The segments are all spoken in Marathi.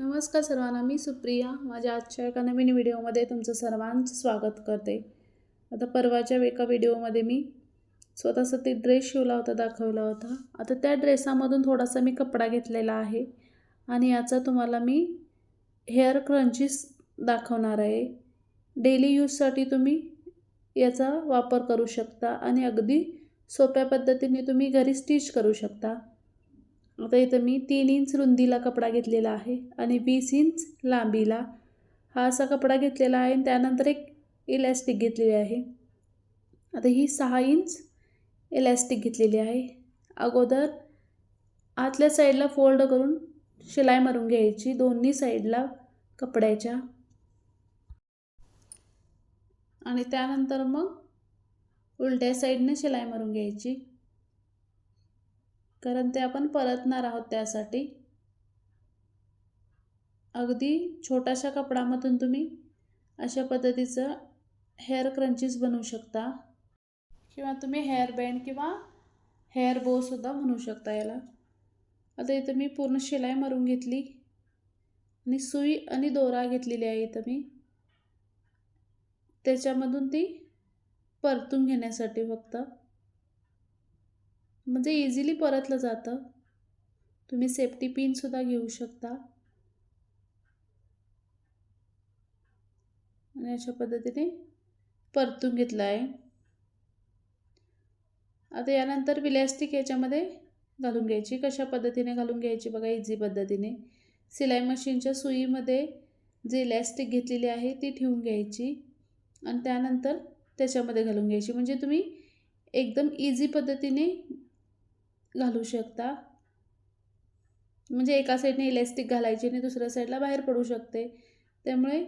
नमस्कार सर्वांना मी सुप्रिया. माझ्या आजच्या एका नवीन व्हिडिओमध्ये तुमचं सर्वांचं स्वागत करते. आता परवाच्या एका व्हिडिओमध्ये मी स्वतःसाठी ड्रेस शिवला होता दाखवला होता. आता त्या ड्रेसामधून थोडासा मी कपडा घेतलेला आहे आणि याचा तुम्हाला मी हेअर क्रंचीस दाखवणार आहे. डेली यूजसाठी तुम्ही याचा वापर करू शकता आणि अगदी सोप्या पद्धतीने तुम्ही घरी स्टिच करू शकता. आता इथं मी तीन इंच रुंदीला कपडा घेतलेला आहे आणि वीस इंच लांबीला. हा असा कपडा घेतलेला आहे आणि त्यानंतर एक इलॅस्टिक घेतलेली आहे. आता ही सहा इंच इलॅस्टिक घेतलेली आहे. अगोदर आतल्या साईडला फोल्ड करून शिलाई मारून घ्यायची दोन्ही साईडला कपड्याच्या. आणि त्यानंतर मग उलट्या साईडने शिलाई मारून घ्यायची. कारण ते आपण परतणार आहोत त्यासाठी. अगदी छोट्याशा कपडामधून तुम्ही अशा पद्धतीचं हेअर क्रंचीस बनवू शकता. किंवा तुम्ही हेअर बँड किंवा हेअर बोसुद्धा म्हणू शकता याला. आता इथं मी पूर्ण शिलाई मारून घेतली. आणि सुई आणि दोरा घेतलेली आहे इथं मी. त्याच्यामधून ती परतून घेण्यासाठी फक्त. म्हणजे इझिली परतलं जातं. तुम्ही सेफ्टी पिनसुद्धा घेऊ शकता. आणि अशा पद्धतीने परतून घेतलं आहे आता यानंतर विलॅस्टिक याच्यामध्ये घालून घ्यायची. कशा पद्धतीने घालून घ्यायची बघा इझी पद्धतीने. सिलाई मशीनच्या सुईमध्ये जे इलॅस्टिक घेतलेली आहे ती ठेवून घ्यायची. आणि त्यानंतर त्याच्यामध्ये घालून घ्यायची. म्हणजे तुम्ही एकदम इझी पद्धतीने घालू शकता. म्हणजे एका साईडने इलॅस्टिक घालायची आणि दुसऱ्या साईडला बाहेर पडू शकते. त्यामुळे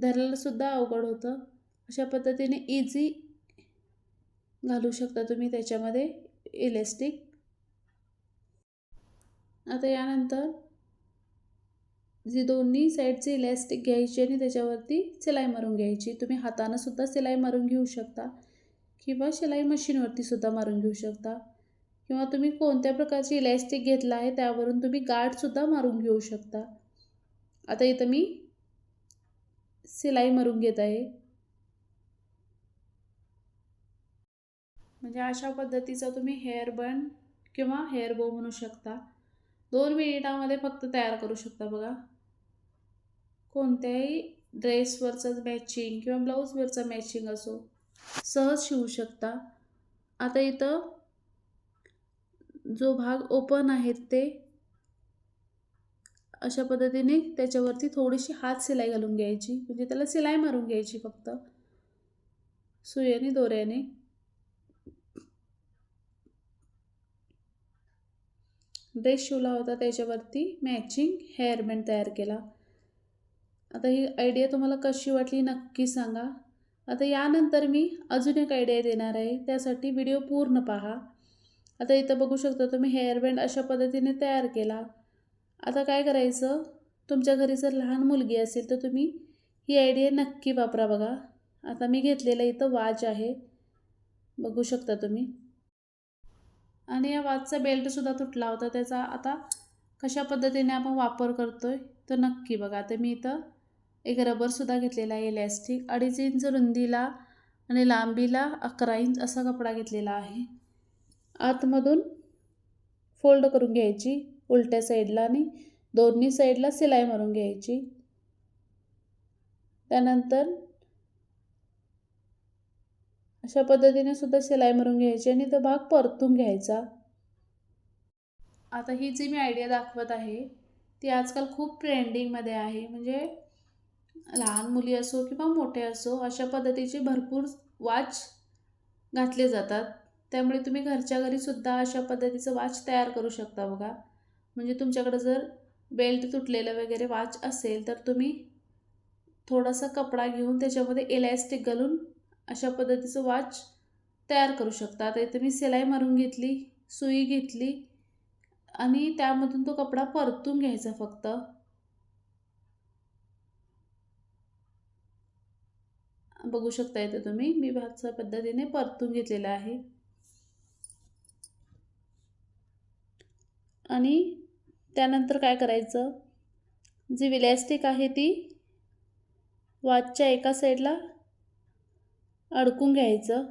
धरायलासुद्धा अवघड होतं. अशा पद्धतीने इझी घालू शकता तुम्ही त्याच्यामध्ये इलॅस्टिक आता यानंतर जी दोन्ही साईडची इलॅस्टिक घ्यायची आणि त्याच्यावरती सिलाई मारून घ्यायची. तुम्ही हातानंसुद्धा सिलाई मारून घेऊ शकता. किंवा शिलाई मशीनवरतीसुद्धा मारून घेऊ शकता. किंवा तुम्ही कोणत्या प्रकारची इलॅस्टिक घेतला आहे त्यावरून तुम्ही गाठसुद्धा मारून घेऊ शकता. आता इथं मी सिलाई मारून घेत आहे. म्हणजे अशा पद्धतीचा तुम्ही हेअर बन किंवा हेअर बो म्हणू शकता. दोन मिनिटामध्ये फक्त तयार करू शकता बघा. कोणत्याही ड्रेसवरचं मॅचिंग किंवा ब्लाऊजवरचं मॅचिंग असो सहज शिवू शकता. आता इथं जो भाग ओपन आहेत ते अशा पद्धतीने त्याच्यावरती थोडीशी हात सिलाई घालून घ्यायची. म्हणजे त्याला सिलाई मारून घ्यायची फक्त. सुयाने दोऱ्याने. ड्रेस शिवला होता त्याच्यावरती मॅचिंग हेअरबँड तयार केला. आता ही आयडिया तुम्हाला कशी वाटली नक्की सांगा. आता यानंतर मी अजून एक आयडिया देणार आहे. त्यासाठी व्हिडिओ पूर्ण पहा. आता इथं बघू शकता तुम्ही हेअरबँड अशा पद्धतीने तयार केला. आता काय करायचं? तुमच्या घरी जर लहान मुलगी असेल तर तुम्ही ही आयडिया नक्की वापरा बघा. आता मी घेतलेलं इथं वाच आहे. बघू शकता तुम्ही. आणि या वाचचा बेल्टसुद्धा तुटला होता. त्याचा आता कशा पद्धतीने आपण वापर करतो आहे तर नक्की बघा. आता मी इथं एक रबरसुद्धा घेतलेला आहे इलॅस्टिक अडीच इंच रुंदीला आणि लांबीला अकरा इंच असा कपडा घेतलेला आहे. आतमधून फोल्ड करून घ्यायची उलट्या साईडला आणि दोन्ही साईडला सिलाई मारून घ्यायची. त्यानंतर अशा पद्धतीने सुद्धा सिलाई मारून घ्यायची आणि तो भाग परतून घ्यायचा. आता ही जी मी आयडिया दाखवत आहे ती आजकाल खूप ट्रेंडिंगमध्ये आहे. म्हणजे लहान मुली असो किंवा मोठे असो अशा पद्धतीचे भरपूर वाच घातले जातात. त्यामुळे तुम्ही घरच्या घरीसुद्धा अशा पद्धतीचं वाच तयार करू शकता बघा. म्हणजे तुमच्याकडं जर बेल्ट तुटलेलं वगैरे वाच असेल तर तुम्ही थोडासा कपडा घेऊन त्याच्यामध्ये इलॅस्टिक घालून अशा पद्धतीचं वाच तयार करू शकता. आता इथे मी सिलाई मारून घेतली सुई घेतली आणि त्यामधून तो कपडा परतून घ्यायचा फक्त. बघू शकता इथे तुम्ही. मी भातच्या पद्धतीने परतून घेतलेला आहे. आणि त्यानंतर काय करायचं? जी विलॅस्टिक आहे ती वाचच्या एका साईडला अडकून घ्यायचं.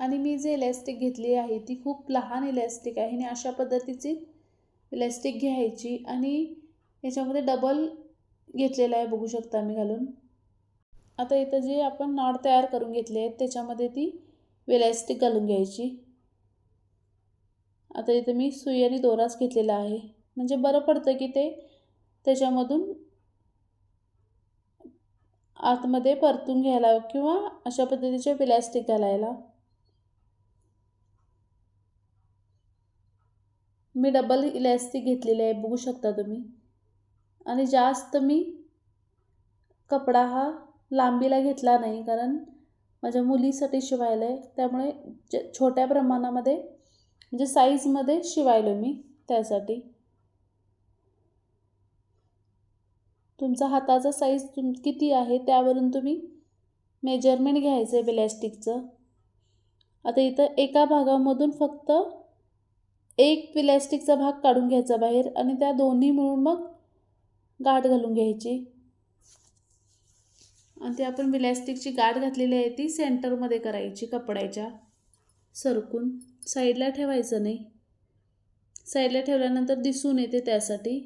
आणि मी जे इलॅस्टिक घेतली आहे ती खूप लहान इलॅस्टिक आहे. आणि अशा पद्धतीची इलॅस्टिक घ्यायची आणि याच्यामध्ये डबल घेतलेलं आहे बघू शकता मी घालून. आता इथं जे आपण नॉट तयार करून घेतले आहेत त्याच्यामध्ये ती इलॅस्टिक घालून घ्यायची. आता इथं मी सुई आणि दोराच घेतलेला आहे. म्हणजे बरं पडतं की ते त्याच्यामधून आतमध्ये परतून घ्यायला किंवा अशा पद्धतीचे प्लॅस्टिक घालायला. मी डबल इलॅस्टिक घेतलेले आहे बघू शकता तुम्ही. आणि जास्त मी कपडा हा लांबीला घेतला नाही कारण माझ्या मुलीसाठी शिवायला आहे. त्यामुळे ज छोट्या प्रमाणामध्ये म्हणजे साईजमध्ये शिवायलो मी त्यासाठी. तुमचा हाताचा साईज तुम किती आहे त्यावरून तुम्ही मेजरमेंट घ्यायचं आहे प्लॅस्टिकचं आता इथं एका भागामधून फक्त एक प्लॅस्टिकचा भाग काढून घ्यायचा बाहेर आणि त्या दोन्ही मिळून मग गाठ घालून घ्यायची. आणि ते आपण प्लॅस्टिकची गाठ घातलेली आहे ती सेंटरमध्ये करायची कपड्याच्या सरकून. साईडला ठेवायचं नाही. साईडला ठेवल्यानंतर दिसून येते त्यासाठी.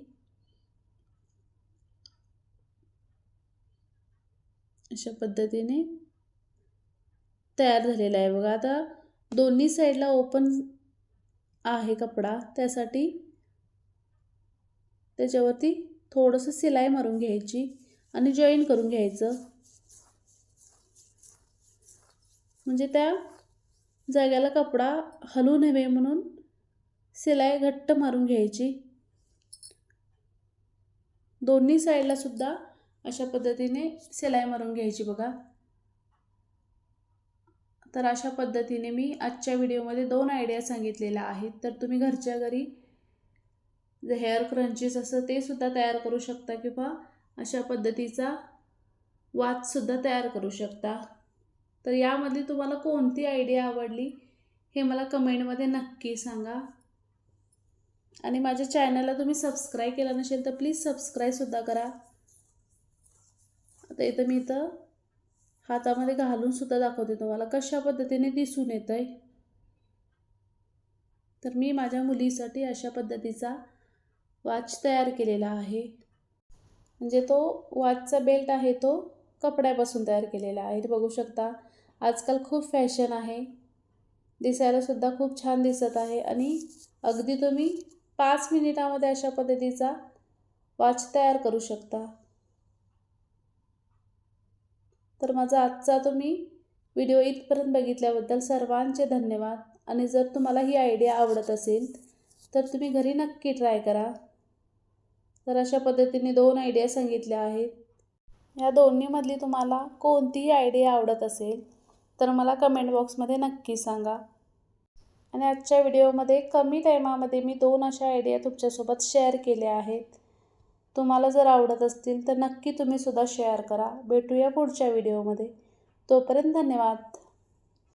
अशा पद्धतीने तयार झालेला आहे. बघा आता दोन्ही साईडला ओपन आहे कपडा. त्यासाठी त्याच्यावरती थोडंसं सिलाई मारून घ्यायची आणि जॉईन करून घ्यायचं. म्हणजे त्या जाग्याला कपडा हलू नव्हे म्हणून सिलाई घट्ट मारून घ्यायची. दोन्ही साईडला सुद्धा अशा पद्धतीने सिलाई मारून घ्यायची बघा. तर अशा पद्धतीने मी आजच्या व्हिडिओमध्ये दोन आयडिया सांगितलेल्या आहेत. तर तुम्ही घरच्या घरी जे हेअर क्रंचीस असं ते सुद्धा तयार करू शकता किंवा अशा पद्धतीचा वाचसुद्धा तयार करू शकता. तर यामधली तुम्हाला कोणती आयडिया आवडली हे मला कमेंटमध्ये नक्की सांगा. आणि माझ्या चॅनलला तुम्ही सबस्क्राईब केलं नसेल तर प्लीज सबस्क्राईबसुद्धा करा. आता इथं मी इथं हातामध्ये घालूनसुद्धा दाखवते तुम्हाला कशा पद्धतीने दिसून येतं आहे तर मी माझ्या मुलीसाठी अशा पद्धतीचा वॉच तयार केलेला आहे. म्हणजे तो वॉचचा बेल्ट आहे तो. कपड्यापासून तयार केलेला आहे बघू शकता. आजकाल खूप फॅशन आहे. दिसायलासुद्धा खूप छान दिसत आहे आणि अगदी तुम्ही पाच मिनिटामध्ये अशा पद्धतीचा वॉच तयार करू शकता. तर माझा आजचा तुम्ही व्हिडिओ इथपर्यंत बघितल्याबद्दल सर्वांचे धन्यवाद. आणि जर तुम्हाला ही आयडिया आवडत असेल तर तुम्ही घरी नक्की ट्राय करा. तर अशा पद्धतीने दोन आयडिया सांगितल्या आहेत. या दोन्हीमधली तुम्हाला कोणतीही आयडिया आवडत असेल तर मला कमेंट बॉक्समध्ये नक्की सांगा. आणि आजच्या व्हिडिओमध्ये कमी टायमामध्ये मी दोन अशा आयडिया तुमच्यासोबत शेअर केल्या आहेत. तुम्हाला जर आवडत असतील तर नक्की तुम्हीसुद्धा शेअर करा. भेटूया पुढच्या व्हिडिओमध्ये तोपर्यंत धन्यवाद.